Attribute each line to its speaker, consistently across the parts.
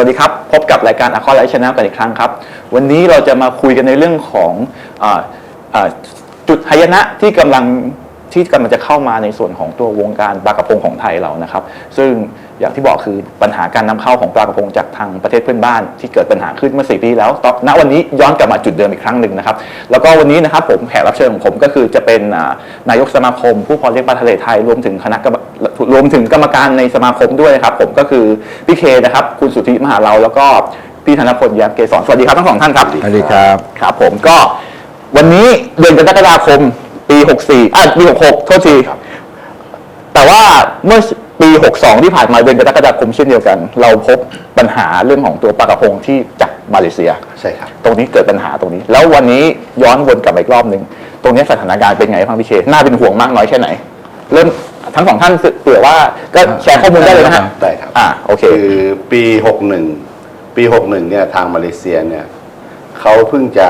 Speaker 1: วัสดีครับ พบกับรายการอคอไลท์ชาแนลกันอีกครั้งครับ วันนี้เราจะมาคุยกันในเรื่องของออจุดหายนะที่กำลัง ที่กำลังจะเข้ามาในส่วนของตัววงการปลากระพงของไทยเรานะครับ ซึ่งอย่างที่บอกคือปัญหาการนำเข้าของปลากระพงจากทางประเทศเพื่อนบ้าน ที่เกิดปัญหาขึ้นเมื่อสี่ปีที่แล้วตอนณวันนี้ย้อนกลับมาจุดเดิมอีกครั้งหนึ่งนะครับ แล้วก็วันนี้นะครับผมแขกรับเชิญของผมก็คือจะเป็นอ่านายกสมาคม ผู้เพาะเลี้ยงปลาทะเลไทยรวมถึงคณะกรรมรวมถึงกรรมการในสมาคมด้วยนะครับ ผมก็คือพี่เคนะครับ คุณสุทธิมหาเราแล้วก็พี่ธนพลแย้มเกษรสวัสดีครับทั้งสองท่านครับ
Speaker 2: สวัสดีครับ
Speaker 1: ครับ ผมก็วันนี้เดือนกรกฎาคม ปี 64อะปี 66 โทษที แต่ว่าเมื่อปี 62 ที่ผ่านมาเดือนกรกฎาคมเช่นเดียวกัน เราพบปัญหาเรื่องของตัวปลากระพงที่จากมาเลเซีย
Speaker 2: ใช่ครับ
Speaker 1: ตรงนี้เกิดปัญหาตรงนี้ แล้ววันนี้ย้อนวนกลับมาอีกรอบหนึ่งตรงนี้สถานการณ์เป็นไงบ้างพี่เชน่าเป็นห่วงมากน้อยแค่ไหน เริ่มทั้งสองท่านเผื่อว่าก็แชร์ข้อมูลได้เลยนะฮะ
Speaker 2: ได้ครับ
Speaker 1: อ่าโอเค
Speaker 2: คือปี 61 ปี 61 เนี่ยทางมาเลเซียเนี่ยเขาเพิ่งจะ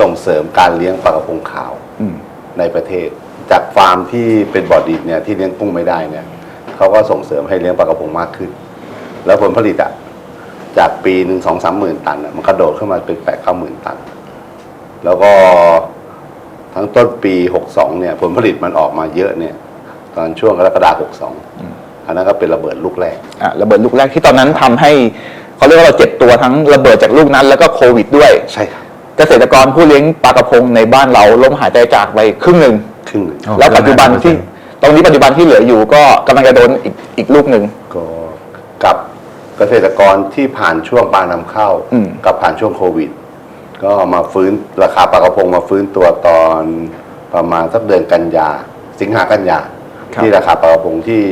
Speaker 2: ส่งเสริมการเลี้ยงปลากระพงขาว
Speaker 1: อืม
Speaker 2: ในประเทศ จากฟาร์มที่เป็นบ่อดิบเนี่ยที่เลี้ยงกุ้งไม่ได้เนี่ยเขาก็ส่งเสริมให้เลี้ยงปลากระพงมากขึ้น แล้วผลผลิตอะจากปีหนึ่งสองสามหมื่นตันอะมันกระโดดขึ้นมาเป็นแปดเก้าหมื่นตัน แล้วก็ทั้งต้นปีหกสองเนี่ยผลผลิตมันออกมาเยอะเนี่ย ตอนช่วงกรกฎาคมหกสองอันนั้นก็เป็นระเบิดลูกแรก
Speaker 1: อะระเบิดลูกแรกที่ตอนนั้นทำให้เขาเรียกว่าเราเจ็บตัวทั้งระเบิดจากลูกนั้น แล้วก็โควิดด้วย
Speaker 2: ใช่ครับ
Speaker 1: เกษตรกรผู้เลี้ยงปลากระพงในบ้านเราล้มหายใจจากไปครึ่งหนึ่ง
Speaker 2: ครึ่งหนึ่ง
Speaker 3: อ๋อ
Speaker 1: แล้วปัจจุบันที่ตรงนี้ปัจจุบันที่เหลืออยู่ก็กำลังจะโดนอีกอีกลูกหนึ่ง
Speaker 2: ก็กับเกษตรกรที่ผ่านช่วงปลานำเข้า
Speaker 1: อืม
Speaker 2: กับผ่านช่วงโควิด ก็มาฟื้นราคาปลากระพงมาฟื้นตัวตอนประมาณสักเดือนกันยา สิงหากันยาที่ราคาปลากระพงที่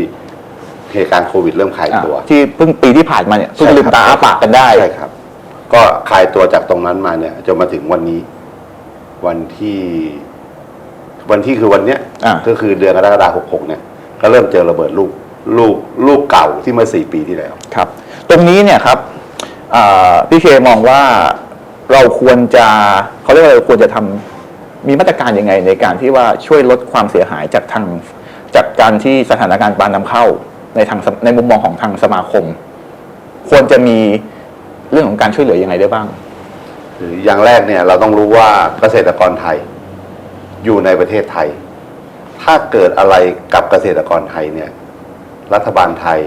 Speaker 2: เหตุการณ์โควิดเริ่มคลาย
Speaker 1: อะ
Speaker 2: ตัว
Speaker 1: ที่เพิ่งปีที่ผ่านมาเนี่ยเพิ่ง
Speaker 2: ใช่
Speaker 1: ลืม
Speaker 2: ครับ
Speaker 1: ตาอ้าปากกันได้
Speaker 2: ใช่ครับ ก็คลายตัวจากตรงนั้นมาเนี่ยจนมาถึงวันนี้ วันที่ วันที่คือวันเนี้ย
Speaker 1: อ่า
Speaker 2: ก็คือเดือนกรกฎาคมหกหกเนี่ย ก็เริ่มเจอระเบิดลูกลูกลูกเก่าที่เมื่อสี่ปีที่แล้ว
Speaker 1: ครับ ตรงนี้เนี่ยครับอ่าพี่เคมองว่าเราควรจะเขาเรียกว่าเราควรจะทำมีมาตรการยังไงในการที่ว่าช่วยลดความเสียหายจากทางจากการที่สถานการณ์ปลานำเข้าในทางสในมุมมองของทางสมาคม ควรจะมี เรื่องของการช่วยเหลือยังไงได้บ้าง
Speaker 2: คืออย่างแรกเนี่ยเราต้องรู้ว่าเกษตรกรไทยอยู่ในประเทศไทย ถ้าเกิดอะไรกับเกษตรกรไทยเนี่ยรัฐบาลไทย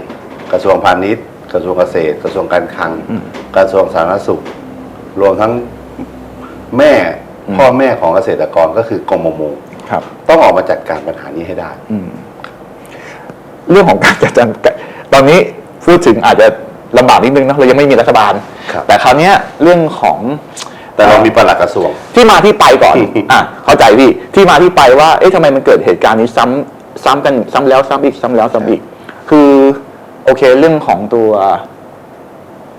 Speaker 2: กระทรวงพาณิชย์ กระทรวงเกษตร กระทรวงการคลัง
Speaker 1: อืม
Speaker 2: กระทรวงสาธารณสุข รวมทั้งแม่
Speaker 1: อืม
Speaker 2: พ่อแม่ของเกษตรกรก็คือกรมประมง
Speaker 1: ครับ
Speaker 2: ต้องออกมาจัดการปัญหานี้ให้ได้
Speaker 1: อืมเรื่องของการจัดการตอนนี้พูดถึงอาจจะ ลำบากนิดนึงเนอะเรายังไม่มีรัฐบาล
Speaker 2: ครับ
Speaker 1: แต่คราวเนี้ยเรื่องของ
Speaker 2: แต่เรามีปลัดกระทรวง
Speaker 1: ที่มาที่ไปก่อน อะ เข้าใจพี่ ที่มาที่ไปว่า เอ๊ะทำไมมันเกิดเหตุการณ์นี้ซ้ำซ้ำกันซ้ำแล้วซ้ำอีกซ้ำแล้วซ้ำอีก คือ โอเคเรื่องของตัว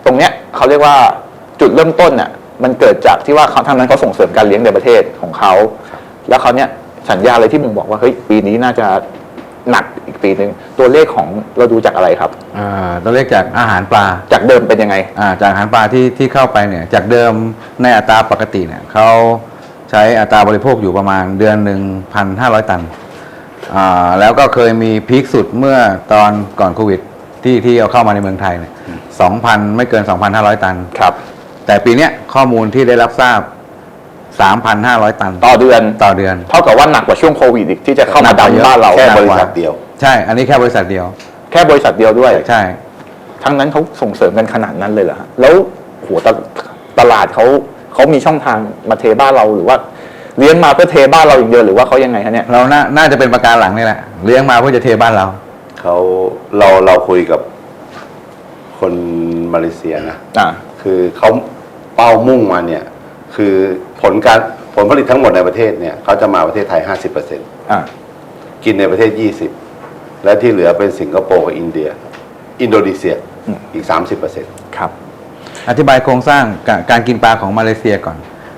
Speaker 1: ตรงเนี้ยเขาเรียกว่าจุดเริ่มต้นน่ะ มันเกิดจากที่ว่าเขาทางนั้นเขาส่งเสริมการเลี้ยงในประเทศของเขา แล้วเขาวเนี้ยสัญญาอะไรที่มึงบอกว่าเฮ้ยปีนี้น่าจะ หนักอีกปีหนึ่งตัวเลขของเราดูจากอะไรครับ
Speaker 3: อ่าตัวเลขจากอาหารปลา
Speaker 1: จากเดิมเป็นยังไง
Speaker 3: อ่าจากอาหารปลาที่ที่เข้าไปเนี่ยจากเดิมในอัตราปกติเนี่ยเขาใช้อัตราบริโภคอยู่ประมาณเดือนหนึ่งพันห้าร้อยตันอ่าแล้วก็เคยมีพีคสุดเมื่อตอนก่อนโควิดที่ที่เอาเข้ามาในเมืองไทยเนี่ยสองพันไม่เกิน 2,500 ตัน
Speaker 1: ครับ
Speaker 3: แต่ปีเนี้ยข้อมูลที่ได้รับทราบ 3,500 ตัน
Speaker 1: ต่อเดือน
Speaker 3: ต่อเดือน
Speaker 1: เท่ากับว่าหนักกว่าช่วงโควิดอีกที่จะเข้า
Speaker 3: หนั
Speaker 1: มาก
Speaker 3: กว่าเยอะ
Speaker 1: ดำบ้านเรา
Speaker 2: แค่
Speaker 1: หนัก
Speaker 2: บริ
Speaker 1: กว่า
Speaker 2: ษัทเดียว
Speaker 3: ใช่ อันนี้แค่บริษัทเดียว
Speaker 1: แค่บริษัทเดียวด้วย
Speaker 3: ใช่
Speaker 1: ทั้งนั้นเขาส่งเสริมกันขนาดนั้นเลยเหรอฮะแล้วโหตลตลาดเขาเขามีช่องทางมาเทบ้านเราหรือว่าเลี้ยงมาเพื่อเทบ้านเราอย่างเดียวหรือว่าเขายังไงฮะเนี่ย
Speaker 3: เราน่าน่าจะเป็นประการหลังนี่แหละเลี้ยงมาเพื่อจะเทบ้านเรา
Speaker 2: เขาเราเราคุยกับคนมาเลเซียนะ
Speaker 1: อ่า
Speaker 2: คือเขาเป้ามุ่งมาเนี่ย คือ ผลการผลผลิตทั้งหมดในประเทศเนี่ยเขาจะมาประเทศไทย50%
Speaker 1: อ่า
Speaker 2: กินในประเทศ 20 และที่เหลือเป็นสิงคโปร์กับอินเดีย อินโดนีเซียอีก 30เปอร์เซ็นต์
Speaker 1: ครับ
Speaker 3: อธิบายโครงสร้างกาการกินปลาของมาเลเซียก่อน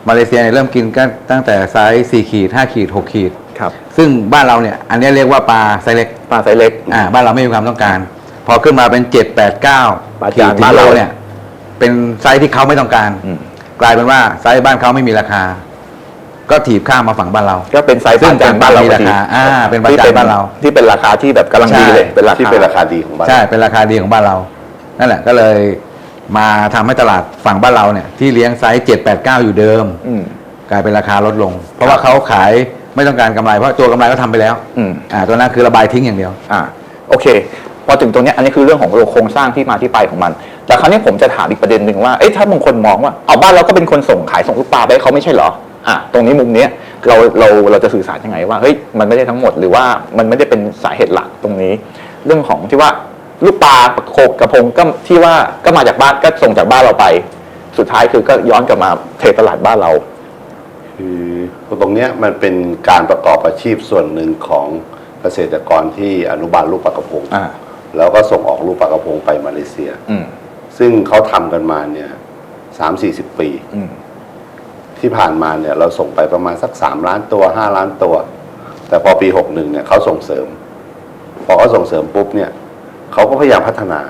Speaker 3: มาเลเซียเนี่ยเริ่มกินกันตั้งแต่ไซส์4ขีด5ขีด6ขีด
Speaker 1: ครับ
Speaker 3: ซึ่งบ้านเราเนี่ยอันเนี้ยเรียกว่าปลาไซส์เล็ก
Speaker 1: ปลาไซส์เล็ก
Speaker 3: อ่าบ้านเราไม่มีความต้องการ พอขึ้นมาเป็น7 8 9
Speaker 1: ปลา
Speaker 3: ขี
Speaker 1: จา
Speaker 3: ด
Speaker 1: น
Speaker 3: ถึ
Speaker 1: บ้างน
Speaker 3: โล
Speaker 1: เรา
Speaker 3: เนี่ย เป็นไซส์ที่เขาไม่ต้องการ
Speaker 1: อืม
Speaker 3: กลายเป็นว่าไซส์บ้านเขาไม่มีราคา ก็ถีบข้ามมาฝั่งบ้านเรา
Speaker 1: ก็เป็นไซส์
Speaker 3: ซึ่
Speaker 1: ปางจานบ้านเรา
Speaker 3: เป็น
Speaker 1: พอดี
Speaker 3: ราคาอ่าเป็นปลาจานบ้านเรา
Speaker 1: ที่เป็นราคาที่แบบกำลังดีเลย
Speaker 3: ใช่
Speaker 1: เป็นราคา
Speaker 2: ที่เป็นราคาดีของบ้าน
Speaker 3: ใช่เป็นราคาดีของบ้านเรา นั่นแหละก็เลยมาทำให้ตลาดฝั่งบ้านเราเนี่ยที่เลี้ยงไซส์7 8 9อยู่เดิม
Speaker 1: อืม
Speaker 3: กลายเป็นราคาลดลง เพราะว่าเขาขายไม่ต้องการกำไรเพราะตัวกำไรก็ทำไปแล้ว
Speaker 1: อืม
Speaker 3: อ่าตัวนั้นคือระบายทิ้งอย่างเดียว
Speaker 1: อ่าโอเคพอถึงตรงเนี้ยอันนี้คือเรื่องของโครงสร้างที่มาที่ไปของมัน แต่คราวนี้ผมจะถามอีกประเด็นหนึ่งว่าเอ๊ะถ้าบางคนมองว่าเอาบ้านเราก็เป็นคนส่งขายส่งลูกปลาไปให้เขาไม่ใช่เหรออะตรงนี้มุมเนี้ยเราเราเราจะสื่อสารยังไงว่าเฮ้ยมันไม่ได้ทั้งหมดหรือว่ามันไม่ได้เป็นสาเหตุหลักตรงนี้ เรื่องของที่ว่าลูกปลาโคกกระพงก็ที่ว่าก็มาจากบ้านก็ส่งจากบ้านเราไป สุดท้ายคือก็ย้อนกลับมาเทตลาดบ้านเรา
Speaker 2: คือตรงเนี้ยมันเป็นการประกอบอาชีพส่วนหนึ่งของเกษตรกรที่อนุบาลลูกปลากระพง
Speaker 1: อ่า
Speaker 2: แล้วก็ส่งออกลูกปลากระพงไปมาเลเซีย
Speaker 1: อืม
Speaker 2: ซึ่งเขาทำกันมาเนี่ยสามสี่สิบปี
Speaker 1: อืม
Speaker 2: ที่ผ่านมาเนี่ยเราส่งไปประมาณสักสามล้านตัวห้าล้านตัว แต่พอปีหกหนึ่งเนี่ยเขาส่งเสริม พอเขาส่งเสริมปุ๊บเนี่ยเขาก็พยายามพัฒนา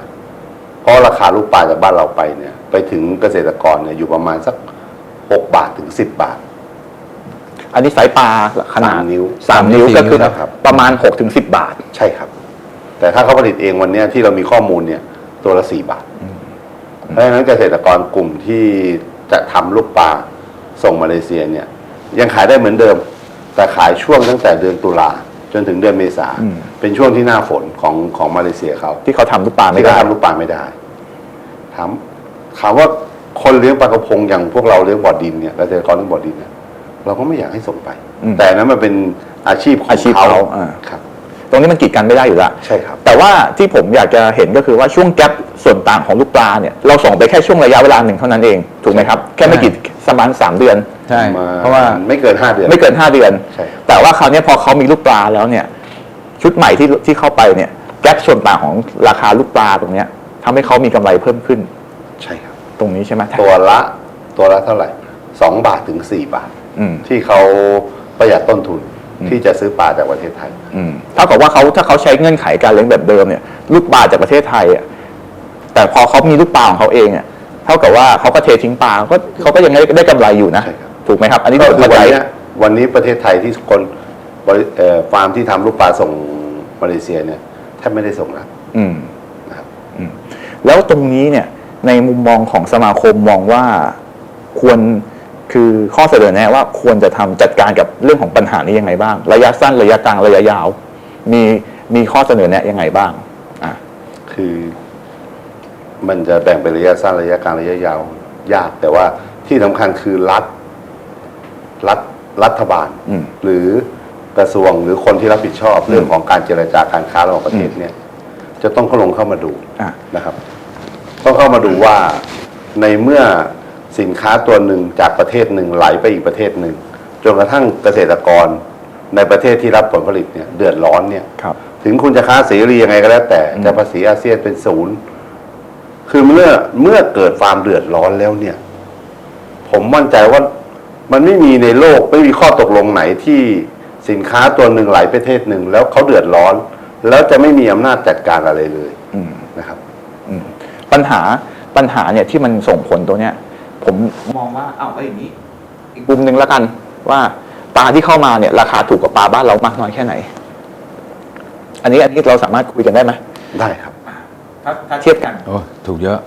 Speaker 2: เพราะราคาลูกปลาจากบ้านเราไปเนี่ย ไปถึงเกษตรกรเนี่ยอยู่ประมาณสักหกบาทถึงสิบบาท
Speaker 1: อันนี้ไซส์ปลาขนาด
Speaker 2: สามนิ้ว
Speaker 1: สามนิ้ว
Speaker 3: สามนิ้ว
Speaker 1: ก็คือ
Speaker 2: ครับ
Speaker 1: ประมาณหกถึงสิบบาท
Speaker 2: ใช่ครับ แต่ถ้าเขาผลิตเองวันเนี้ยที่เรามีข้อมูลเนี่ย ตัวละสี่บาท เพราะฉะนั้นเกษตรกรกลุ่มที่จะทำลูกปลาส่งมาเลเซียเนี่ย ยังขายได้เหมือนเดิม แต่ขายช่วงตั้งแต่เดือนตุลาจนถึงเดือนเมษา
Speaker 1: อืม
Speaker 2: เป็นช่วงที่หน้าฝนของของมาเลเซียเขา
Speaker 1: ที่เขาทำลูกปลาไม่
Speaker 2: ที่
Speaker 1: ได้
Speaker 2: เขาทำลูกปลาไม่ได้ถามถามว่าคนเลี้ยงปลากระพงอย่างพวกเราเลี้ยงบ่อดินเนี่ยเกษตรกรเลี้ยงบ่อดินเนี่ยเราก็ไม่อยากให้ส่งไป
Speaker 1: อืม
Speaker 2: แต่นั้นมันเป็นอาชีพของ
Speaker 1: อาชีพเขาอ่า
Speaker 2: ครับ
Speaker 1: ตรงนี้มันกีดกันไม่ได้อยู่แล้ว
Speaker 2: ใช่ครับ
Speaker 1: แต่ว่าที่ผมอยากจะเห็นก็คือว่าช่วงแกลบส่วนต่างของลูกปลาเนี่ยเราส่งไปแค่ช่วงระยะเวลาหนึ่งเท่านั้นเองถูกไหมครับแค่ไม่กี่สมานสามเดือน
Speaker 3: ใช่
Speaker 2: มา
Speaker 3: เพราะว่า
Speaker 2: ไม่เกินห้าเดือน
Speaker 1: ไม่เกินห้าเดือน
Speaker 2: ใช่
Speaker 1: แต่ว่าคราวนี้พอเขามีลูกปลาแล้วเนี่ย ชุดใหม่ที่ที่เข้าไปเนี่ยแกลบส่วนต่างของราคาลูกปลาตรงเนี้ยทำให้เขามีกำไรเพิ่มขึ้น
Speaker 2: ใช่ครับ
Speaker 1: ตรงนี้ใช่ไหม
Speaker 2: ตัวละตัวละเท่าไหร่สองบาทถึงสี่บาท
Speaker 1: อืม
Speaker 2: ที่เขาประหยัดต้นทุน ที่จะซื้อปลาจากประเทศไทย
Speaker 1: อืมเท่ากับว่าเขาถ้าเขาใช้เงื่อนไขการเลี้ยงแบบเดิมเนี่ยลูกปลาจากประเทศไทยอะแต่พอเขามีลูกปลาของเขาเองอะเท่ากับว่าเขาก็เททิ้งปลาก็เขาก็ยังได้ได้กำไรอยู่นะ
Speaker 2: ใช่ครับ
Speaker 1: ถูกไหมครับ อันนี้
Speaker 2: ก็
Speaker 1: ผม
Speaker 2: คือ
Speaker 1: เข้า
Speaker 2: วัน
Speaker 1: ใจ
Speaker 2: เนี้ยวันนี้ประเทศไทยที่คนบริเอ่อฟาร์มที่ทำลูกปลาส่งมาเลเซียเนี่ยแทบไม่ได้ส่งแล้ว
Speaker 1: อืม
Speaker 2: นะครับ
Speaker 1: อืมแล้วตรงนี้เนี่ยในมุมมองของสมาคมมองว่าควร คือข้อเสนอแนะว่าควรจะทำจัดการกับเรื่องของปัญหานี้ยังไงบ้าง ระยะสั้นระยะกลางระยะยาว มีมีข้อเสนอแนะยังไงบ้างอะ
Speaker 2: คือ มันจะแบ่งเป็นระยะสั้นระยะกลางระยะยาว ยาก แต่ว่าที่สำคัญคือรัฐรัฐรัฐบาล
Speaker 1: อืม
Speaker 2: หรือกระทรวงหรือคนที่รับผิดชอบเรื่องของการเจรจาการค้าระหว่างประเทศเนี่ย จะต้องเข้าลงเข้ามาดู
Speaker 1: อะ
Speaker 2: นะครับ ต้องเข้ามาดูว่าในเมื่อ สินค้าตัวหนึ่งจากประเทศหนึ่งไหลไปอีกประเทศหนึ่งจนกระทั่งเกษตรกรในประเทศที่รับผลผลิตเนี่ยเดือดร้อนเนี่ย
Speaker 1: ครับ
Speaker 2: ถึงคุณจะค้าเสรียังไงก็แล้วแต่
Speaker 1: อืม
Speaker 2: จะภาษีอาเซียนเป็นศูนย์คือเมื่อเมื่อเกิดความเดือดร้อนแล้วเนี่ย ผมมั่นใจว่ามันไม่มีในโลกไม่มีข้อตกลงไหนที่สินค้าตัวหนึ่งไหลไปประเทศหนึ่งแล้วเขาเดือดร้อน แล้วจะไม่มีอำนาจจัดการอะไรเลย
Speaker 1: อืม
Speaker 2: นะครับ
Speaker 1: อืมปัญหาปัญหาเนี่ยที่มันส่งผลตัวเนี้ย ผมมองว่าเอาไอ้อย่างนี้ อีกมุมหนึ่งแล้วกัน ว่าปลาที่เข้ามาเนี่ย ราคาถูกกว่าปลาบ้านเรามากน้อยแค่ไหน อันนี้อันนี้เราสามารถคุยกันได้ไหม
Speaker 2: ได้ครับ
Speaker 1: ถ้าถ้าเทียบกัน
Speaker 3: โอ้ถูกเยอะ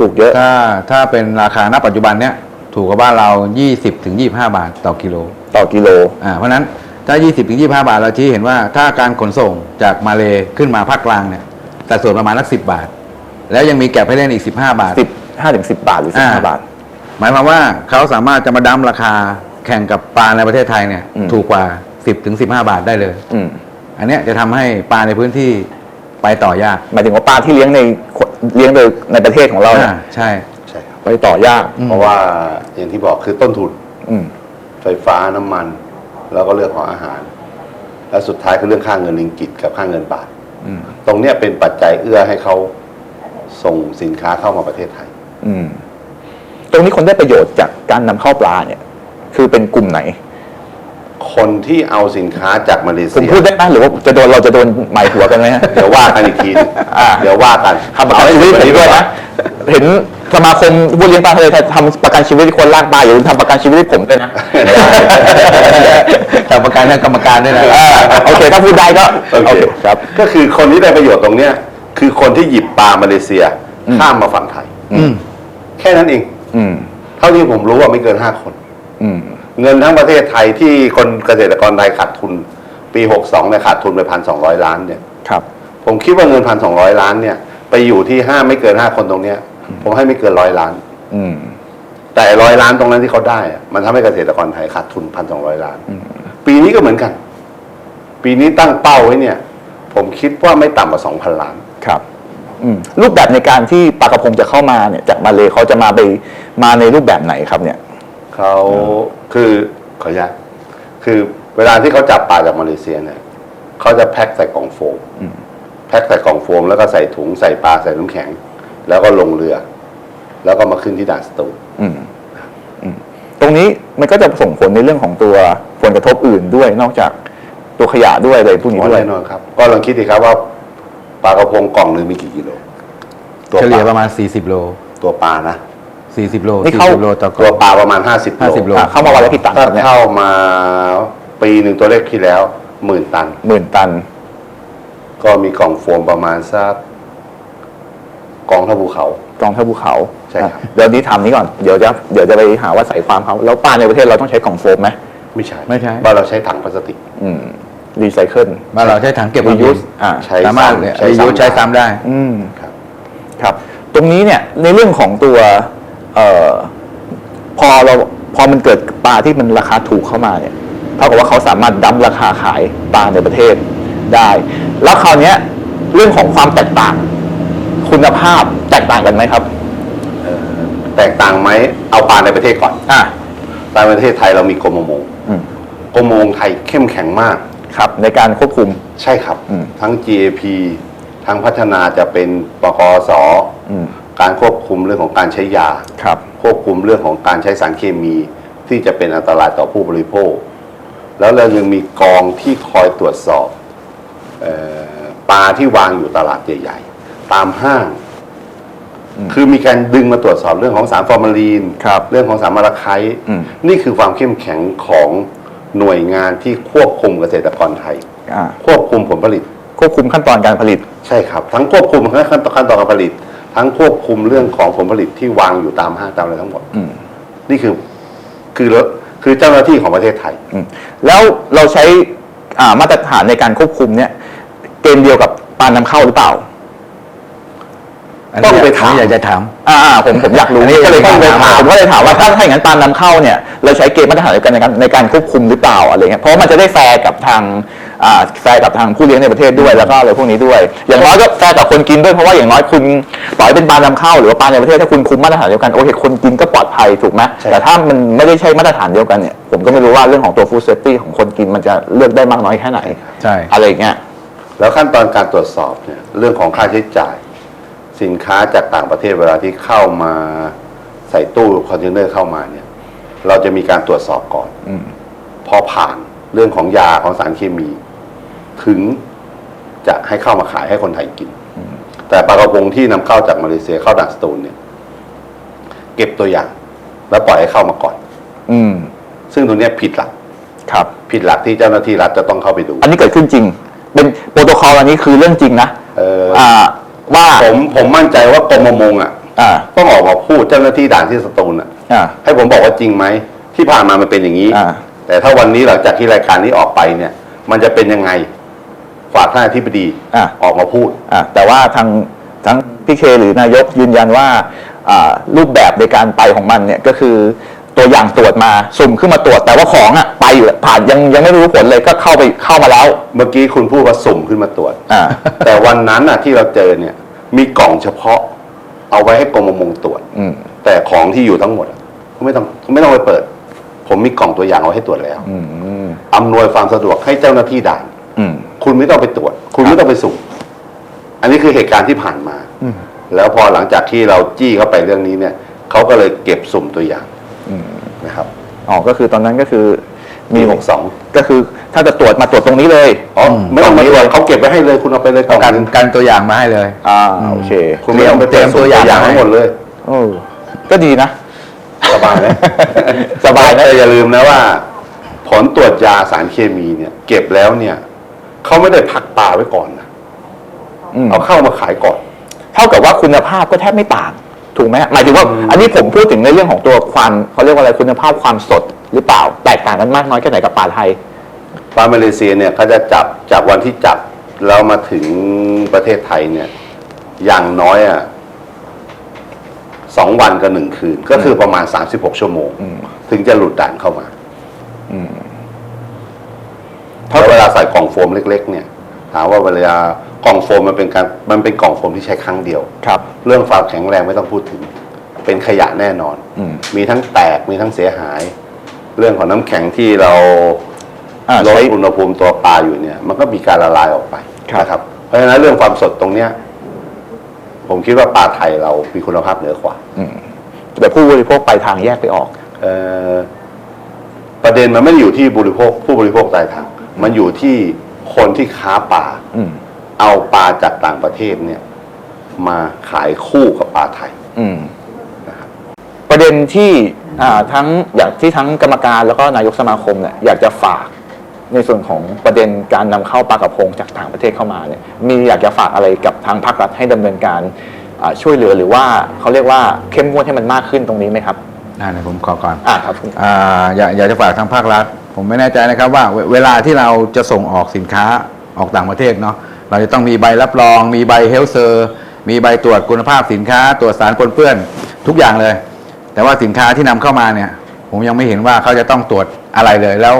Speaker 1: ถูกเยอะ
Speaker 3: ถ้าถ้าเป็นราคาณปัจจุบันเนี้ยถูกกว่าบ้านเรา 20ถึง25 บาทต่อกิโล
Speaker 1: ต่อกิโล
Speaker 3: อ่าเพราะฉะนั้นถ้า 20ถึง25 บาทเราชี้เห็นว่าถ้าการขนส่งจากมาเลขึ้นมาภาคกลางเนี่ยแต่ส่วนประมาณสัก10 บาท แล้วยังมีแก็บให้เล่นอีก 15 บาท
Speaker 1: สิบห้าถึงสิบบาทหรือสิบห้า
Speaker 3: อ่า
Speaker 1: บาท
Speaker 3: หมายความว่าเขาสามารถจะมาดั้มราคาแข่งกับปลาในประเทศไทยเนี่ย
Speaker 1: อืม
Speaker 3: ถูกกว่า 10ถึง15 บาทได้เลย
Speaker 1: อืม
Speaker 3: อันเนี้ยจะทำให้ปลาในพื้นที่ไปต่อยาก
Speaker 1: หมายถึงว่าปลาที่เลี้ยงในเลี้ยงโดยในประเทศของเราเนี่ย
Speaker 3: อ่าใช่
Speaker 2: ใช่ครับ
Speaker 1: ไปต่อยาก
Speaker 3: อืม
Speaker 2: เพราะว่าอย่างที่บอกคือต้นทุน
Speaker 1: อืม
Speaker 2: ไฟฟ้าน้ำมัน แล้วก็เรื่องของอาหาร และสุดท้ายคือเรื่องค่าเงินลิงกิตกับค่าเงินบาทตรงเนี้ยเป็นปัจจัยเอื้อให้เขาส่งสินค้าเข้ามาประเทศไทย
Speaker 1: อืม ตรงนี้คนได้ประโยชน์จากการนำเข้าปลาเนี่ย คือเป็นกลุ่มไหน
Speaker 2: คนที่เอาสินค้าจากมาเล
Speaker 1: ผม
Speaker 2: เซีย
Speaker 1: พูดได้ไหมหรือว่าจะโดนเราจะโดนหมายหัวกันไหมฮะ
Speaker 2: เดี๋ยวว่ากันอีกทีนึง
Speaker 1: อ่า
Speaker 2: เดี๋ยวว่ากัน
Speaker 1: ทำประกันชีวิตผมด้วยนะเห็นสมาคมผู้เลี้ยงปลาทะเลไทยทำประกันชีวิตคนลากปลาอยู่าลืมทำประกันชีวิตให้ผมด้วยนะ
Speaker 3: แต่ประกันทางกรรมการด้วยนะ
Speaker 1: อ่าโอเคถ้าพูดได้ก็
Speaker 2: โอเค
Speaker 1: ครับ
Speaker 2: ก็คือคนที่ได้ประโยชน์ตรงเนี้ยคือคนที่หยิบปลามาเลเซียข้ามมาฝั่งไทย
Speaker 3: อืม
Speaker 2: แค่นั้นเอง
Speaker 1: อืม
Speaker 2: เท่าที่ผมรู้ว่าไม่เกินห้าคน
Speaker 1: อืม
Speaker 2: เงินทั้งประเทศไทยที่คนเกษตรกรไทยขาดทุน ปี62เนี่ยขาดทุนไปพันสองร้อยล้านเนี่ย
Speaker 1: ครับ
Speaker 2: ผมคิดว่าเงินพันสองร้อยล้านเนี่ย ไปอยู่ที่ห้าไม่เกินห้าคนตรงเนี้ย ผมให้ไม่เกินร้อยล้าน
Speaker 1: อืม
Speaker 2: แต่ร้อยล้านตรงนั้นที่เขาได้อะมันทำให้เกษตรกรไทยขาดทุนพันสองร้อยล้านปีนี้ก็เหมือนกัน ปีนี้ตั้งเป้าไว้เนี่ย ผมคิดว่าไม่ต่ำกว่าสองพันล้าน
Speaker 1: ครับอืม รูปแบบในการที่ปลากระพงจะเข้ามาเนี่ยจากมาเลเขาจะมาไปมาในรูปแบบไหนครับเนี่ย
Speaker 2: เขาคือขออนุญาตคือเวลาที่เขาจับปลาจากมาเลเซียเนี่ยเขาจะแพ็คใส่กล่องโฟมแพ็คใส่กล่องโฟมแล้วก็ใส่ถุงใส่ปลาใส่น้ำแข็ง แล้วก็ลงเรือ แล้วก็มาขึ้นที่ด่านสตูล
Speaker 1: อืมอืมตรงนี้มันก็จะส่งผลในเรื่องของตัวผลกระทบอื่นด้วยนอกจากตัวขยะด้วยอะไรพวกนี้ด้วย
Speaker 2: แน่นอนครับ ก็ลองคิดดีครับว่า ปลากระพงกล่องหนึ่งมีกี่กิโลตัว
Speaker 3: เฉ
Speaker 2: ป
Speaker 3: ลี่ยป
Speaker 2: ลา
Speaker 3: ระมาณ 40 โล
Speaker 2: ตัวปลานะ
Speaker 3: 40 โล
Speaker 1: นี่เข้า
Speaker 3: 40 โลต่อก
Speaker 2: ตั
Speaker 3: ล่
Speaker 2: ว
Speaker 3: อง
Speaker 2: ปลาประมาณห้าสิบโล
Speaker 3: 50โล
Speaker 1: อะเข้ามาวันละกี่ตันค
Speaker 2: ถ้า
Speaker 1: รับเนี่ย
Speaker 2: เข้ามาปีหนึ่งตัวเลขที่แล้วหมื่นตัน
Speaker 1: หมื่นตัน
Speaker 2: ก็มีกล่องโฟมประมาณสักกองเท่าภูเขา
Speaker 1: กองทัพภูเขา
Speaker 2: ใช่ครับ
Speaker 1: อะเดี๋ยวนี้ทำนี้ก่อน เดี๋ยวจะ เดี๋ยวจะไปหาว่าใส่ความเขา แล้วปลาในประเทศเราต้องใช้กล่องโฟมไหม
Speaker 2: ไม่ใช่
Speaker 3: ไม่ใช่
Speaker 2: บ้านเราใช้ถังพลาสติก
Speaker 1: อืม รีไซเคิล
Speaker 3: บ้านเราใช้ถังเก็บความ
Speaker 1: รียู
Speaker 3: เย็
Speaker 1: ส
Speaker 3: น
Speaker 1: อ่า
Speaker 2: ใช้
Speaker 3: สามารถ
Speaker 2: ซ้ำ
Speaker 3: รียูสใช้ซ้ำได้
Speaker 1: อืม
Speaker 2: ครับ
Speaker 1: ครับ ตรงนี้เนี่ยในเรื่องของตัวเอ่อพอเราพอมันเกิดปลาที่มันราคาถูกเข้ามาเนี่ยเท่ากับว่าเขาสามารถดั้มราคาขายปลาในประเทศได้ แล้วคราวเนี้ยเรื่องของความแตกต่าง คุณภาพแตกต่างกันไหมครับ
Speaker 2: แตกต่างไหมเอาปลาในประเทศก่อน
Speaker 1: อ่า
Speaker 2: ปลาในประเทศไทยเรามีกรมประมง
Speaker 1: อืม
Speaker 2: กรมประมงไทยเข้มแข็งมาก
Speaker 1: ครับในการควบคุม
Speaker 2: ใช่ครับ
Speaker 1: อืม
Speaker 2: ทั้ง GAP ทั้งพัฒนาจะเป็นปกส
Speaker 1: อืม
Speaker 2: การควบคุมเรื่องของการใช้ยา
Speaker 1: ครับ
Speaker 2: ควบคุมเรื่องของการใช้สารเคมีที่จะเป็นอันตรายต่อผู้บริโภค แล้วเรายังมีกองที่คอยตรวจสอบเออปลาที่วางอยู่ตลาดใหญ่ๆ ตามห้างคือมีการดึงมาตรวจสอบเรื่องของสารฟอร์มาลีน
Speaker 1: ครับ
Speaker 2: เรื่องของสารมาราไคต์
Speaker 1: อืม
Speaker 2: นี่คือความเข้มแข็งของ หน่วยงานที่ควบคุมเกษตรกรไทย
Speaker 1: อ่า
Speaker 2: ควบคุมผลผลิต
Speaker 1: ควบคุมขั้นตอนการผลิต
Speaker 2: ใช่ครับ ทั้งควบคุมขั้นตอนขั้นตอนการผลิต ทั้งควบคุมเรื่องของผลผลิตที่วางอยู่ตามห้างตามอะไรทั้งหมด
Speaker 1: อืม
Speaker 2: นี่คือคือรถคือเจ้าหน้าที่ของประเทศไทย
Speaker 1: อืมแล้วเราใช้อ่ามาตรฐานในการควบคุมเนี่ยเกณฑ์เดียวกับปลานำเข้าหรือเปล่า
Speaker 3: อันนี้
Speaker 2: ต้องไปถาม
Speaker 3: นนี้อยากจะถาม
Speaker 1: อ่าอ่าผมผมอยากรู้
Speaker 3: อันนี้
Speaker 1: ก็เลย
Speaker 3: ต้
Speaker 1: ต้
Speaker 3: อ
Speaker 1: องง
Speaker 3: ไป
Speaker 1: ไป
Speaker 3: ถา
Speaker 1: ถามมผมก็เลยถามว่าถ้าถ้าอย่างนั้นปลานำเข้าเนี่ยเราใช้เกณฑ์มาตรฐานเดียวกันในการในการควบคุมหรือเปล่าอะไรเงี้ยเพราะว่ามันจะได้แฟร์กับทางอ่าแฟร์กับทางผู้เลี้ยงในประเทศด้วยแล้วก็อะไรพวกนี้ด้วย อย่างน้อยก็แฟร์กับคนกินด้วยเพราะว่าอย่างน้อยคุณต่อให้เป็นปลานำเข้า หรือว่าปลาในประเทศถ้าคุณคุมมาตรฐานเดียวกันโอเคคนกินก็ปลอดภัยถูกไหม
Speaker 2: ใช่
Speaker 1: แต่ถ้ามันไม่ได้ใช่มาตรฐานเดียวกันเนี่ยผมก็ไม่รู้ว่าเรื่องของตัวฟู้ดเซฟตี้ของคนกินมันจะเลือกได้มากน้อยแค่ไหน
Speaker 3: ใช่
Speaker 1: อะไรอย่างเงี้ย
Speaker 2: แล้วขั้นตอนการตรวจสอบเนี่ยเรื่องของค่าใช้จ่าย สินค้าจากต่างประเทศเวลาที่เข้ามาใส่ตู้คอนเทนเนอร์เข้ามาเนี่ย เราจะมีการตรวจสอบก่อน
Speaker 1: อืม
Speaker 2: พอผ่านเรื่องของยาของสารเคมี ถึงจะให้เข้ามาขายให้คนไทยกิน แต่ปลากระพงที่นำเข้าจากมาเลเซียเข้าดักสตูลเนี่ย เก็บตัวอย่าง แล้วปล่อยให้เข้ามาก่อน
Speaker 1: อืม
Speaker 2: ซึ่งตรงเนี้ยผิดหลัก
Speaker 1: ครับ
Speaker 2: ผิดหลักที่เจ้าหน้าที่รัฐจะต้องเข้าไปดู
Speaker 1: อันนี้เกิดขึ้นจริง เป็นโปรโตคอลอันนี้คือเรื่องจริงนะ
Speaker 2: เออ
Speaker 1: อ่า ว่า
Speaker 2: ผมผมมั่นใจว่ากรมประมงอะ
Speaker 1: อ่า
Speaker 2: ต้องออกมาพูดเจ้าหน้าที่ด่านที่สตูลอะ
Speaker 1: อ่า
Speaker 2: ให้ผมบอกว่าจริงไหมที่ผ่านมามันเป็นอย่างนี้
Speaker 1: อ่า
Speaker 2: แต่ถ้าวันนี้หลังจากที่รายการนี้ออกไปเนี่ย มันจะเป็นยังไงฝากท่านอธิบดี
Speaker 1: อ่า
Speaker 2: ออกมาพูด
Speaker 1: อ่าแต่ว่าทางทั้งพี่เคหรือนายกยืนยันว่าอ่ารูปแบบในการไปของมันเนี่ยก็คือ ตัวอย่างตรวจมาสุ่มขึ้นมาตรวจ แต่ว่าของอะไปอยู่ผ่านยังยังไม่รู้ผลเลยก็เข้าไปเข้ามาแล้ว
Speaker 2: เมื่อกี้คุณพูดว่าสุ่มขึ้นมาตรวจ
Speaker 1: อ่า
Speaker 2: แต่วันนั้นน่ะที่เราเจอเนี่ยมีกล่องเฉพาะ เอาไว้ให้กรมประมงตรวจ
Speaker 1: อืม
Speaker 2: แต่ของที่อยู่ทั้งหมดอะไม่ต้องไม่ต้องไปเปิด ผมมีกล่องตัวอย่างเอาให้ตรวจแล้ว
Speaker 1: อืม
Speaker 2: อำนวยความสะดวกให้เจ้าหน้าที่ด่าน
Speaker 1: อืม
Speaker 2: คุณไม่ต้องไปตรวจ คุณไม่ต้องไปสุ่มอันนี้คือเหตุการณ์ที่ผ่านมา
Speaker 1: อืม
Speaker 2: แล้วพอหลังจากที่เราจี้เข้าไปเรื่องนี้เนี่ยเขาก็เลยเก็บสุ่มตัวอย่าง
Speaker 1: อืม
Speaker 2: นะครับ
Speaker 1: อ๋อก็คือตอนนั้นก็คือ
Speaker 2: มี
Speaker 1: มี
Speaker 2: หกสอง
Speaker 1: ก็คือถ้าจะตรวจมาตรวจตรงนี้เลย
Speaker 2: อ๋อไม่ต้องมาตรวจเขาเก็บไว้ให้เลยคุณเอาไปเลยกล่อง
Speaker 3: กัน
Speaker 2: หนึ่ง
Speaker 3: กันตัวอย่างมาให้เลย
Speaker 1: อ่าโอเค
Speaker 2: คุณไม่ต้องไป
Speaker 3: เตรียมตัวอย่าง
Speaker 2: ทั้งหมดเลย
Speaker 1: โอ้ก็ดีนะ
Speaker 2: สบายไหม
Speaker 1: สบายนะ
Speaker 2: แต่อย่าลืมนะว่า ผลตรวจยาสารเคมีเนี่ย เก็บแล้วเนี่ยเขาไม่ได้พักปลาไว้ก่อนนะ
Speaker 1: อืม
Speaker 2: เอาเข้ามาขายก่อน
Speaker 1: เท่ากับว่าคุณภาพก็แทบไม่ต่าง ถูกไหมหมายถึงว่าอันนี้ผมพูดถึงในเรื่องของตัวความเขาเรียกว่าอะไรคุณภาพความสดหรือเปล่าแตกต่างกันมากน้อยแค่ไหนกับปลาไทย
Speaker 2: ปลามาเลเซียเนี่ยเขาจะจับจากวันที่จับแล้วมาถึงประเทศไทยเนี่ย อย่างน้อยอะสองวันกับหนึ่งคืน ก็คือประมาณสามสิบหกชั่วโมง
Speaker 1: อืม
Speaker 2: ถึงจะหลุดด่านเข้ามา
Speaker 1: อืม
Speaker 2: ถ้าเวลาใส่กล่องโฟมเล็ก ๆ เนี่ย ถามว่าเวลากล่องโฟมมันเป็นการมันเป็นกล่องโฟมที่ใช้ครั้งเดียว
Speaker 1: ครับ
Speaker 2: เรื่องความแข็งแรงไม่ต้องพูดถึง เป็นขยะแน่นอน
Speaker 1: อืม
Speaker 2: มีทั้งแตกมีทั้งเสียหาย เรื่องของน้ำแข็งที่เรา
Speaker 1: อ่า
Speaker 2: ลด
Speaker 1: ใช้
Speaker 2: อุณหภูมิตัวปลาอยู่เนี่ย มันก็มีการละลายออกไป
Speaker 1: ครับ
Speaker 2: นะครับ เพราะฉะนั้นเรื่องความสดตรงเนี้ย ผมคิดว่าปลาไทยเรามีคุณภาพเหนือกว่า
Speaker 1: อืมแต่ผู้บริโภคปลายทางแยกไปออก
Speaker 2: เอ่อประเด็นมันไม่ได้อยู่ที่บริโภคผู้บริโภคปลายทาง มันอยู่ที่ คนที่ค้าปลา
Speaker 1: อืม
Speaker 2: เอาปลาจากต่างประเทศเนี่ย มาขายคู่กับปลาไทย
Speaker 1: อืม
Speaker 2: นะครับ
Speaker 1: ประเด็นที่อ่าทั้งอยากที่ทั้งกรรมการแล้วก็นายกสมาคมเนี่ยอยากจะฝากในส่วนของประเด็นการนำเข้าปลากระพงจากต่างประเทศเข้ามาเนี่ยมีอยากจะฝากอะไรกับทางภาครัฐให้ดำเนินการอ่าช่วยเหลือหรือว่าเขาเรียกว่าเข้มงวดให้มันมากขึ้นตรงนี้ไหมครับ
Speaker 3: อ่าเดี๋ยวผมขอก่อน
Speaker 1: อ่าครับ
Speaker 3: อ่าอยากอยากจะฝากทางภาครัฐ ผมไม่แน่ใจนะครับว่าเวเวลาที่เราจะส่งออกสินค้าออกต่างประเทศเนาะเราจะต้องมีใบรับรอง มีใบเฮลเซอร์มีใบตรวจคุณภาพสินค้า ตรวจสารปนเปื้อนทุกอย่างเลย แต่ว่าสินค้าที่นำเข้ามาเนี่ย ผมยังไม่เห็นว่าเขาจะต้องตรวจอะไรเลย แล้ว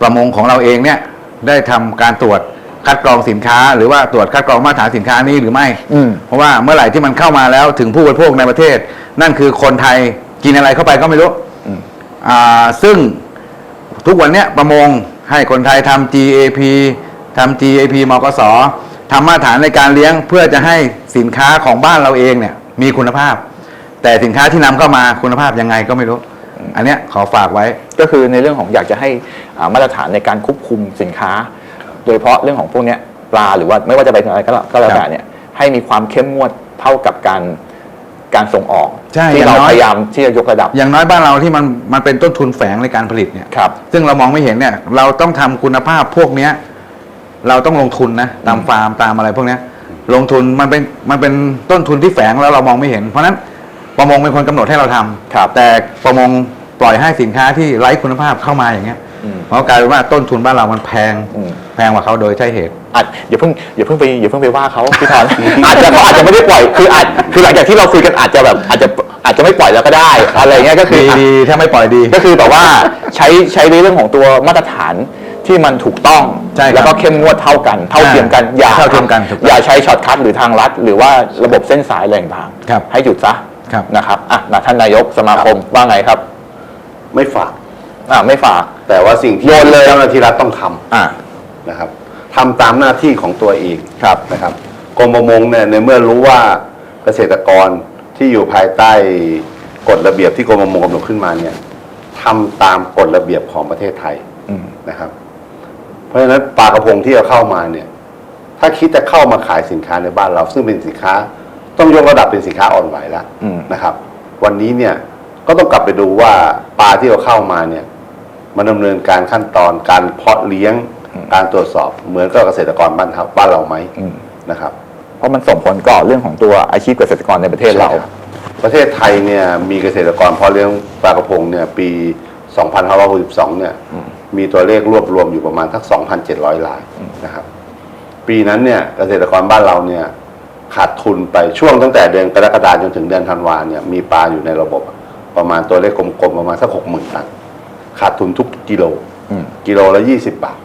Speaker 3: ประมงของเราเองเนี่ยได้ทำการตรวจคัดกรองสินค้า หรือว่าตรวจคัดกรองมาตรฐานสินค้านี้หรือไม่
Speaker 1: อืม
Speaker 3: เพราะว่าเมื่อไหร่ที่มันเข้ามาแล้วถึงผู้บริโภคในประเทศ นั่นคือคนไทยกินอะไรเข้าไปก็ไม่รู้
Speaker 1: อืม
Speaker 3: อ่าซึ่ง ทุกวันเนี้ยประมงให้คนไทยทำ GAP ทำ GAP มกสทำมาตรฐานในการเลี้ยงเพื่อจะให้สินค้าของบ้านเราเองเนี่ยมีคุณภาพ แต่สินค้าที่นำเข้ามาคุณภาพยังไงก็ไม่รู้ อันเนี้ยขอฝากไว้
Speaker 1: ก็คือในเรื่องของอยากจะให้มาตรฐานในการควบคุมสินค้า โดยเฉพาะเรื่องของพวกเนี้ยปลาหรือว่าไม่ว่าจะไปทางอะไรก็แล้วก็แล้วแต่เนี่ยให้มีความเข้มงวดเท่ากับการ การส่งออก
Speaker 3: ใช่
Speaker 1: ที่
Speaker 3: อย่าง
Speaker 1: เรา
Speaker 3: น้อย
Speaker 1: พยายามที่จะยกระดับ
Speaker 3: อย่างน้อยบ้านเราที่มันมันเป็นต้นทุนแฝงในการผลิตเนี่ย
Speaker 1: ครับ
Speaker 3: ซึ่งเรามองไม่เห็นเนี่ย เราต้องทำคุณภาพพวกเนี้ย เราต้องลงทุนนะตามฟาร์มตามอะไรพวกเนี้ย ลงทุนมันเป็นมันเป็นต้นทุนที่แฝงแล้วเรามองไม่เห็น เพราะฉะนั้นประมงเป็นคนกำหนดให้เราทำ
Speaker 1: ครับ
Speaker 3: แต่ประมงปล่อยให้สินค้าที่ไร้คุณภาพเข้ามาอย่างเงี้ย
Speaker 1: อืม
Speaker 3: เพราะกลายเป็นว่าต้นทุนบ้านเรามันแพง
Speaker 1: อืม
Speaker 3: แพงกว่าเขาโดยใช่เหตุ
Speaker 1: อาจอย่าเพิ่งอย่าเพิ่งไปอย่าเพิ่งไปว่าเขาพี่ธรอาจจะเขาอาจจะไม่ได้ปล่อยคืออาจคือหลังจากที่เราคุยกันอาจจะแบบอาจจะอาจจะไม่ปล่อยแล้วก็ได้ อะไรเงี้ยก็คือ
Speaker 3: ดีดีถ้าไม่ปล่อยดี
Speaker 1: ก็คือแบบว่าใช้ใช้ในเรื่องของตัวมาตรฐานที่มันถูกต้อง
Speaker 3: ใช่ครับ
Speaker 1: แล้วก็เข้มงวดเท่ากัน เท่าเทียมกันอย่า
Speaker 3: เท่าเทียมกันถูกต้อง
Speaker 1: อย่าใช้ช็อตคัทหรือทางลัด หรือว่าระบบเส้นสายอะไรต่างๆ
Speaker 3: ครับ
Speaker 1: ให้หยุดซะ
Speaker 3: ครับ
Speaker 1: นะครับอะนะท่านนายกสมาคมว่าไงครับ
Speaker 2: ไม่ฝาก
Speaker 1: อะไม่ฝาก
Speaker 2: แต่ว่าสิ่งที่
Speaker 1: โยนเลย
Speaker 2: เจ้าหน้าที่รัฐต้องทำ
Speaker 1: อะ
Speaker 2: นะครับทำตามหน้าที่ของตัวเอง
Speaker 1: ครับ
Speaker 2: นะครับกรมประมงเนี่ยในเมื่อรู้ว่าเกษตรกรที่อยู่ภายใต้กฎระเบียบที่กรมประมงกำหนดขึ้นมาเนี่ยทำตามกฎระเบียบของประเทศไทย
Speaker 1: อืม
Speaker 2: นะครับ เพราะฉะนั้นปลากระพงที่จะเข้ามาเนี่ย ถ้าคิดจะเข้ามาขายสินค้าในบ้านเรา ซึ่งเป็นสินค้าต้องยกระดับเป็นสินค้าอ่อนไหวแล้ว
Speaker 1: อืม
Speaker 2: นะครับ วันนี้เนี่ยก็ต้องกลับไปดูว่าปลาที่เราเข้ามาเนี่ย มันดำเนินการขั้นตอนการเพาะเลี้ยงการตรวจสอบเหมือนกับเกษตรกรบ้านเราบ้านเราไหม
Speaker 1: อืม
Speaker 2: นะครับ
Speaker 1: เพราะมันส่งผลก่อเรื่องของตัวอาชีพเกษตรกรในประเทศเรา
Speaker 2: ใช่ครับประเทศไทยเนี่ยมีเกษตรกรเพาะเลี้ยงปลากระพงเนี่ยปี 2562 เนี่ยมีตัวเลขรวบรวมอยู่ประมาณทัก 2,700 รายนะครับ ปีนั้นเนี่ยเกษตรกรบ้านเราเนี่ยขาดทุนไปช่วงตั้งแต่เดือนกรกฎาคมจนถึงเดือนธันวาเนี่ยมีปลาอยู่ในระบบอะประมาณตัวเลขกลมๆประมาณสักหกหมื่นตัน ขาดทุนทุกกิโล
Speaker 1: อืม
Speaker 2: กิโลละยี่สิบบาท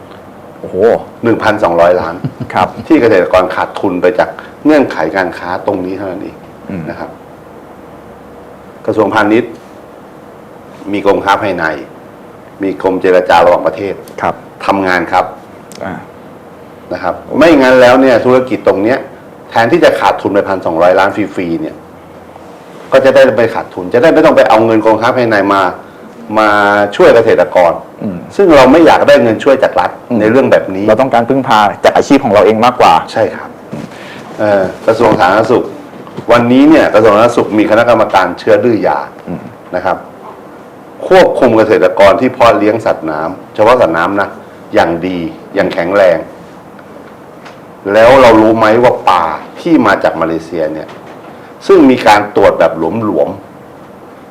Speaker 1: โอ้โห
Speaker 2: หนึ่งพันสองร้อยล้าน
Speaker 1: ครับ
Speaker 2: ที่เกษตรกรขาดทุนไปจากเงื่อนไขการค้าตรงนี้เท่านั้นเอง
Speaker 1: อืม
Speaker 2: นะครับ กระทรวงพาณิชย์ มีกรมค้าภายใน มีกรมเจรจาระหว่างประเทศ
Speaker 1: ครับ
Speaker 2: ทำงานครับ
Speaker 1: อ่า
Speaker 2: นะครับ ไม่งั้นแล้วเนี่ยธุรกิจตรงเนี้ย แทนที่จะขาดทุนไปพันสองร้อยล้านฟรีๆเนี่ย ก็จะได้ไปขาดทุน จะได้ไม่ต้องไปเอาเงินกองค้าภายในมา มาช่วยเกษตรกร
Speaker 1: อืม
Speaker 2: ซึ่งเราไม่อยากได้เงินช่วยจากรัฐ
Speaker 1: อืม
Speaker 2: ในเรื่องแบบนี้
Speaker 1: เราต้องการพึ่งพาจากอาชีพของเราเองมากกว่า
Speaker 2: ใช่ครับเอ่อกระทรวงสาธารณสุข วันนี้เนี่ยกระทรวงสาธารณสุขมีคณะกรรมการเชื้อดื้อยานะครับ ควบคุมเกษตรกรที่เพาะเลี้ยงสัตว์น้ำเฉพาะสัตว์น้ำนะอย่างดีอย่างแข็งแรง แล้วเรารู้ไหมว่าปลาที่มาจากมาเลเซียเนี่ย ซึ่งมีการตรวจแบบหลวมๆ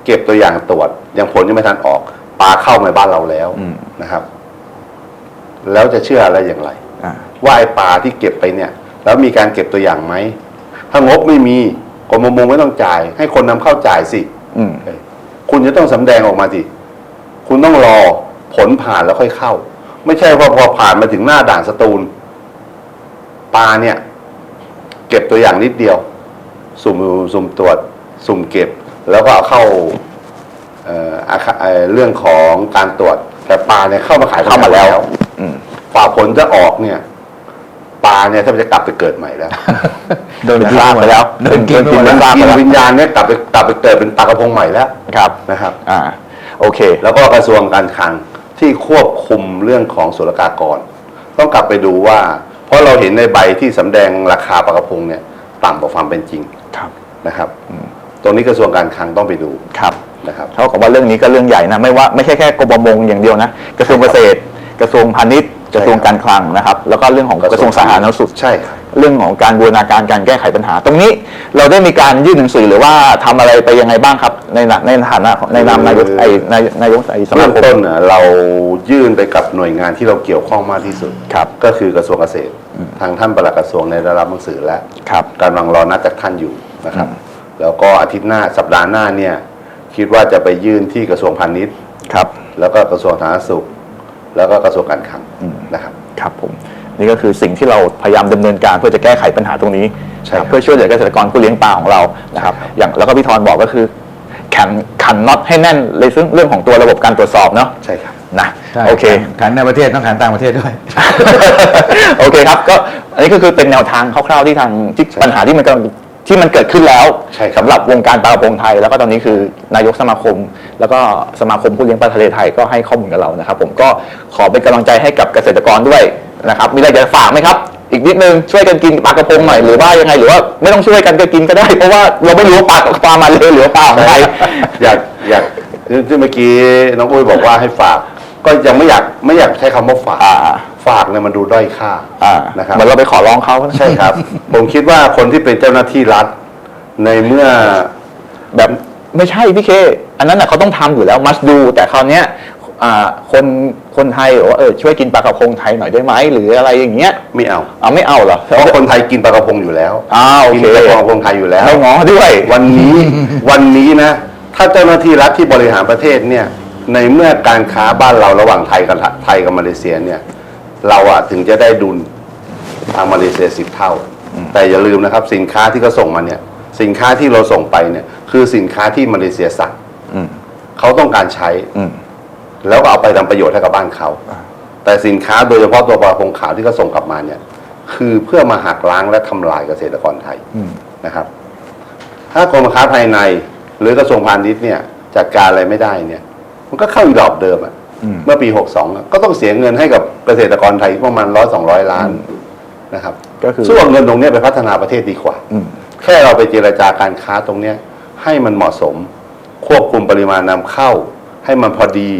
Speaker 2: เก็บตัวอย่างตรวจ ยังผลยังไม่ทันออกปลาเข้ามาบ้านเราแล้ว
Speaker 1: อืม
Speaker 2: นะครับ แล้วจะเชื่ออะไรอย่างไร
Speaker 1: อ่า
Speaker 2: ว่าไอ้ปลาที่เก็บไปเนี่ย แล้วมีการเก็บตัวอย่างไหม ถ้างบไม่มีกรมประมงไม่ต้องจ่าย ให้คนนำเข้าจ่ายสิ
Speaker 1: อืม
Speaker 2: เอ้ยคุณจะต้องสำแดงออกมาสิ คุณต้องรอผลผ่านแล้วค่อยเข้า ไม่ใช่ว่าพอผ่านมาถึงหน้าด่านสตูลปลาเนี่ย เก็บตัวอย่างนิดเดียว สุ่มสุ่มตรวจ สุ่มเก็บ แล้วก็เอาเข้าเอ่ออาคาเอ่อเรื่องของการตรวจแต่ปลาเนี่ยเข้ามาขาย
Speaker 1: เข้ามาแล้ว อืม
Speaker 2: ฝ่าผลจะออกเนี่ยปลาเนี่ยถ้าจะกลับไปเกิดใหม่แล้ว
Speaker 1: โดนกินไปแล้ว
Speaker 3: โดนกิน
Speaker 1: โด
Speaker 3: ไป
Speaker 1: น
Speaker 3: หมด
Speaker 1: กิน
Speaker 3: แล้ว
Speaker 1: บ้าง
Speaker 2: กิ
Speaker 1: ไป
Speaker 2: น
Speaker 1: แล้ว
Speaker 2: วิญญาณเนี่ยกลับไปกลับไปเกิดเป็นปลากระพงใหม่แล้ว
Speaker 1: ครับ
Speaker 2: นะครับ
Speaker 1: อ่า โอเค
Speaker 2: แล้วก็กระทรวงการคลังที่ควบคุมเรื่องของศุลกากร ต้องกลับไปดูว่า เพราะเราเห็นในใบที่สำแดงราคาปลากระพงเนี่ยต่ำกว่าความเป็นจริง
Speaker 1: ครับ
Speaker 2: นะครับ ตรงนี้กระทรวงการคลังต้องไปดู
Speaker 1: ครับ
Speaker 2: นะครับ
Speaker 1: เท่ากับว่าเรื่องนี้ก็เรื่องใหญ่นะไม่ว่าไม่ใช่แค่กรมประมงอย่างเดียวนะกระทรวงเกษตร กระทรวงพาณิชย์กระทรวงการคลังนะครับ แล้วก็เรื่องของกระทรวงสาธารณสุข
Speaker 2: ใช่ครับ
Speaker 1: เรื่องของการบูรณาการการแก้ไขปัญหา ตรงนี้เราได้มีการยื่นหนังสือหรือว่าทำอะไรไปยังไงบ้างครับ ในในฐานะของในนามนายกไอ้นายนายกไอ้สมา
Speaker 2: เบื้อง
Speaker 1: คม
Speaker 2: ต้นน่ะเรายื่นไปกับหน่วยงานที่เราเกี่ยวข้องมากที่สุด
Speaker 1: ครับ
Speaker 2: ก็คือกระทรวงเกษตร ทางท่านปลัดกระทรวงในได้รับหนังสือแล้ว
Speaker 1: ครับ
Speaker 2: กำลังรอนัดจากท่านอยู่นะครับ แล้วก็อาทิตย์หน้าสัปดาห์หน้าเนี่ยคิดว่าจะไปยื่นที่กระทรวงพาณิชย์
Speaker 1: ครับ
Speaker 2: แล้วก็กระทรวงสาธารณสุข แล้วก็กระทรวงการคลังนะครับ
Speaker 1: ครับผมนี่ก็คือสิ่งที่เราพยายามดำเนินการเพื่อจะแก้ไขปัญหาตรงนี้
Speaker 2: ใช่ครับ
Speaker 1: เพื่อช่วยเหลือเกษตรกรผู้เลี้ยงปลาของเรานะครับ
Speaker 2: ใช่ครับ
Speaker 1: อย่างแล้วก็พี่ธรบอกก็คือแข็งขันน็อตให้แน่นเลยซึ่งเรื่องของตัวระบบการตรวจสอบเนาะ
Speaker 2: ใช่ครับ
Speaker 1: นะ
Speaker 3: ใช่
Speaker 1: โอเค
Speaker 3: ขันในประเทศต้องขันต่างประเทศด้วย
Speaker 1: โอเคครับก็อันนี้ก็คือเป็นแนวทางคร่าวๆที่ทางที่
Speaker 2: ใช่
Speaker 1: ปัญหาที่มันกำลัง ที่มันเกิดขึ้นแล้ว
Speaker 2: ใช่ครับ
Speaker 1: สำหรับวงการปลากระพงไทย แล้วก็ตอนนี้คือนายกสมาคม แล้วก็สมาคมผู้เลี้ยงปลาทะเลไทยก็ให้ข้อมูลกับเรานะครับ ผมก็ขอเป็นกำลังใจให้กับเกษตรกรด้วยนะครับมีอะไรจะฝากไหมครับ อีกนิดนึงช่วยกันกินปลากระพงหน่อยหรือว่ายังไงหรือว่าไม่ต้องช่วยกันก็กินก็ได้ เพราะว่าเราไม่รู้ว่าปลาปลามาเลยหรือว่าปลาของไทย
Speaker 2: อยากอยากที่เมื่อกี้น้องอุ้ยบอกว่าให้ฝาก ก็ยังไม่อยากไม่อยากใช้คำว่าฝาก
Speaker 1: อ่า
Speaker 2: ฝากเนี่ยมันดูด้อยค่า
Speaker 1: อ่า
Speaker 2: นะครับ
Speaker 1: เหมือนเราไปขอร้องเขา
Speaker 2: ใช่ครับ ผมคิดว่าคนที่เป็นเจ้าหน้าที่รัฐ ในเมื่อ
Speaker 1: แบบไม่ใช่พี่เค อันนั้นน่ะเขาต้องทำอยู่แล้ว must do แต่คราวเนี้ยอ่าคนคนไทยบอกว่าเออช่วยกินปลากระพงไทยหน่อยได้ไหมหรืออะไรอย่างเงี้ย
Speaker 2: ไม่เอา
Speaker 1: เอาไม่เอาเหรอ
Speaker 2: เพราะคนไทยกินปลากระพงอยู่แล้ว
Speaker 1: อ้าวโอ
Speaker 2: กิน
Speaker 1: เค
Speaker 2: ปลากระพงไทยอยู่แล้ว
Speaker 1: ไม่ง้อด้วย
Speaker 2: วันนี้วันนี้นะ ถ้าเจ้าหน้าที่รัฐที่บริหารประเทศเนี่ย ในเมื่อการค้าบ้านเราระหว่างไทยกับไทยกับมาเลเซียเนี่ย เราอะถึงจะได้ดุลทางมาเลเซียสิบเท่า แต่อย่าลืมนะครับ สินค้าที่เขาส่งมาเนี่ย สินค้าที่เราส่งไปเนี่ย คือสินค้าที่มาเลเซียสั่ง
Speaker 1: อืม
Speaker 2: เขาต้องการใช้
Speaker 1: อืม
Speaker 2: แล้วก็เอาไปทำประโยชน์ให้กับบ้านเขา แต่สินค้าโดยเฉพาะตัวปลาพงขาวที่เขาส่งกลับมาเนี่ย คือเพื่อมาหักล้างและทำลายเกษตรกรไทย
Speaker 1: อืม
Speaker 2: นะครับ ถ้ากรมค้าภายใน หรือกระทรวงพาณิชย์เนี่ยจัดการอะไรไม่ได้เนี่ย มันก็เข้าอีหลอบเดิมอะ
Speaker 1: อืม
Speaker 2: เมื่อปี 62อะก็ต้องเสียเงินให้กับเกษตรกรไทยประมาณร้อยสองร้อยล้านนะครับ
Speaker 1: ก็คือ
Speaker 2: ส่วนเงินตรงเนี้ยไปพัฒนาประเทศดีกว่า
Speaker 1: อืม
Speaker 2: แค่เราไปเจรจาการค้าตรงเนี้ยให้มันเหมาะสม ควบคุมปริมาณนำเข้า ให้มันพอดี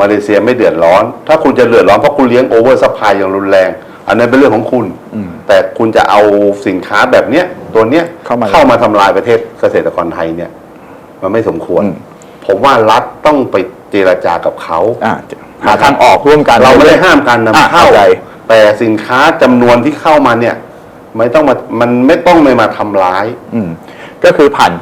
Speaker 2: มาเลเซียไม่เดือดร้อน ถ้าคุณจะเดือดร้อนเพราะคุณเลี้ยงโอเวอร์ซัพพลายอย่างรุนแรง อันนั้นเป็นเรื่องของคุณ
Speaker 1: อืม
Speaker 2: แต่คุณจะเอาสินค้าแบบเนี้ยตัวเนี้ย
Speaker 1: เข้ามา
Speaker 2: เข้ามาทำลายประเทศเกษตรกรไทยเนี่ย มันไม่สมควร
Speaker 1: อืม
Speaker 2: ผมว่ารัฐต้องไป เจรจากับเขา
Speaker 1: อ่าหาทางออกร่วมกัน
Speaker 2: เราไม่ได้ห้ามการนำ
Speaker 1: อะ
Speaker 2: เข้า
Speaker 1: เข้าใจ
Speaker 2: แต่สินค้าจำนวนที่เข้ามาเนี่ย ไม่ต้องมามันไม่ต้องไม่มาทำร้าย
Speaker 1: อืมก็คือผ่าน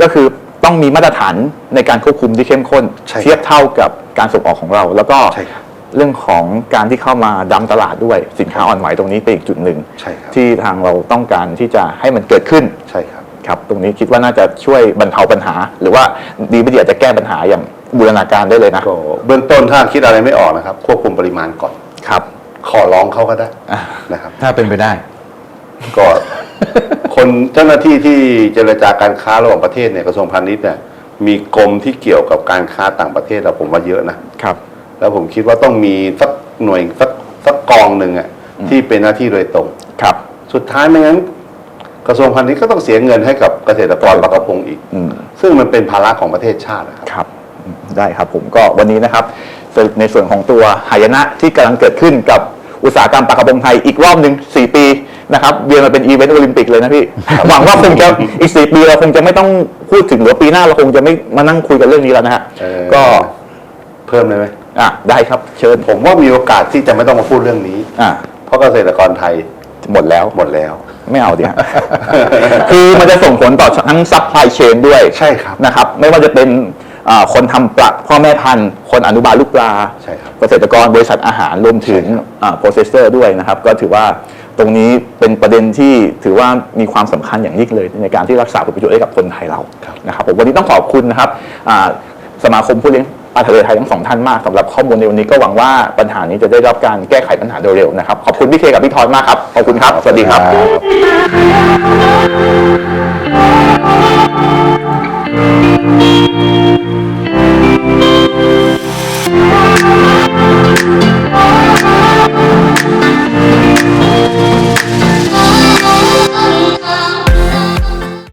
Speaker 1: ก็คือต้องมีมาตรฐานในการควบคุมที่เข้มข้น
Speaker 2: ใช่ครับ
Speaker 1: เทียบเท่ากับการส่งออกของเรา แล้วก็
Speaker 2: ใช่ครับ
Speaker 1: เรื่องของการที่เข้ามาดำตลาดด้วยสินค้าอ่อนไหวตรงนี้เป็นอีกจุดหนึ่ง
Speaker 2: ใช่ครับ
Speaker 1: ที่ทางเราต้องการที่จะให้มันเกิดขึ้น
Speaker 2: ใช่ครับ
Speaker 1: ครับ ตรงนี้คิดว่าน่าจะช่วยบรรเทาปัญหา หรือว่าดีไม่ดีอาจจะแก้ปัญหาอย่าง บูรณาการได้เลยนะ
Speaker 2: ก็เบื้องต้นถ้าคิดอะไรไม่ออกนะครับ ควบคุมปริมาณก่อน
Speaker 1: ครับ
Speaker 2: ขอร้องเขาก็ได้นะครับ
Speaker 3: ถ้าเป็นไปได้
Speaker 2: ก็คนเจ้าหน้าที่ที่เจรจาการค้าระหว่างประเทศเนี่ยกระทรวงพาณิชย์เนี่ยมีกรมที่เกี่ยวกับการค้าต่างประเทศอะผมว่าเยอะนะครับ แล้วผมคิดว่าต้องมีสักหน่วยสักสักกองหนึ่งอะที่เป็นหน้าที่โดยตรง
Speaker 1: ครับ
Speaker 2: สุดท้ายไม่งั้น กระทรวงพาณิชย์ก็ต้องเสียเงินให้กับเกษตรกรปลากระพงอีก
Speaker 1: อืม
Speaker 2: ซึ่งมันเป็นภาระของประเทศชาติอะ
Speaker 1: ครับ ได้ครับผมก็วันนี้นะครับในส่วนของตัวหายนะที่กำลังเกิดขึ้นกับอุตสาหกรรมปลากระพงไทยอีกรอบหนึ่ง4 ปีนะครับเวียนมาเป็นอีเวนต์โอลิมปิกเลยนะพี่ หวังว่าคงจะอีก 4 ปีเราคงจะไม่ต้องพูดถึงหรือว่าปีหน้าเราคงจะไม่มานั่งคุยกันเรื่องนี้แล้วนะฮะ
Speaker 2: เออ
Speaker 1: ก็
Speaker 2: เพิ่มได้ไหม
Speaker 1: อะได้ครับเชิญ
Speaker 2: ผมว่ามีโอกาสที่จะไม่ต้องมาพูดเรื่องนี้
Speaker 1: อะ
Speaker 2: เพราะเกษตรกรไทย
Speaker 1: หมดแล้ว
Speaker 2: หมดแล้ว
Speaker 1: ไม่เอาดิฮะ คือมันจะส่งผลต่อทั้งซัพพลายเชนด้วย
Speaker 2: ใช่ครับ
Speaker 1: นะครับ ไม่ว่าจะเป็น อ่าคนทำปลาพ่อแม่พันธุ์ คนอนุบาลลูกปลา
Speaker 2: ใช่ครับ
Speaker 1: เกษตรกรบริษัทอาหารรวมถึงโปรเซสเซอร์ด้วยนะครับ ก็ถือว่าตรงนี้เป็นประเด็นที่ถือว่ามีความสำคัญอย่างยิ่งเลย ในการที่รักษาผลประโยชน์ให้กับคนไทยเรานะครับผมวันนี้ต้องขอบคุณนะครับอ่าสมาคมผู้เลี้ยงปลาทะเลไทยทั้งสองท่านมากสำหรับข้อมูลในวันนี้ก็หวังว่าปัญหานี้จะได้รับการแก้ไขปัญหาโดยเร็วนะครับขอบคุณพี่เคกับพี่ทอยมากครับขอบคุณครับสวัสดีครับ
Speaker 2: ครับ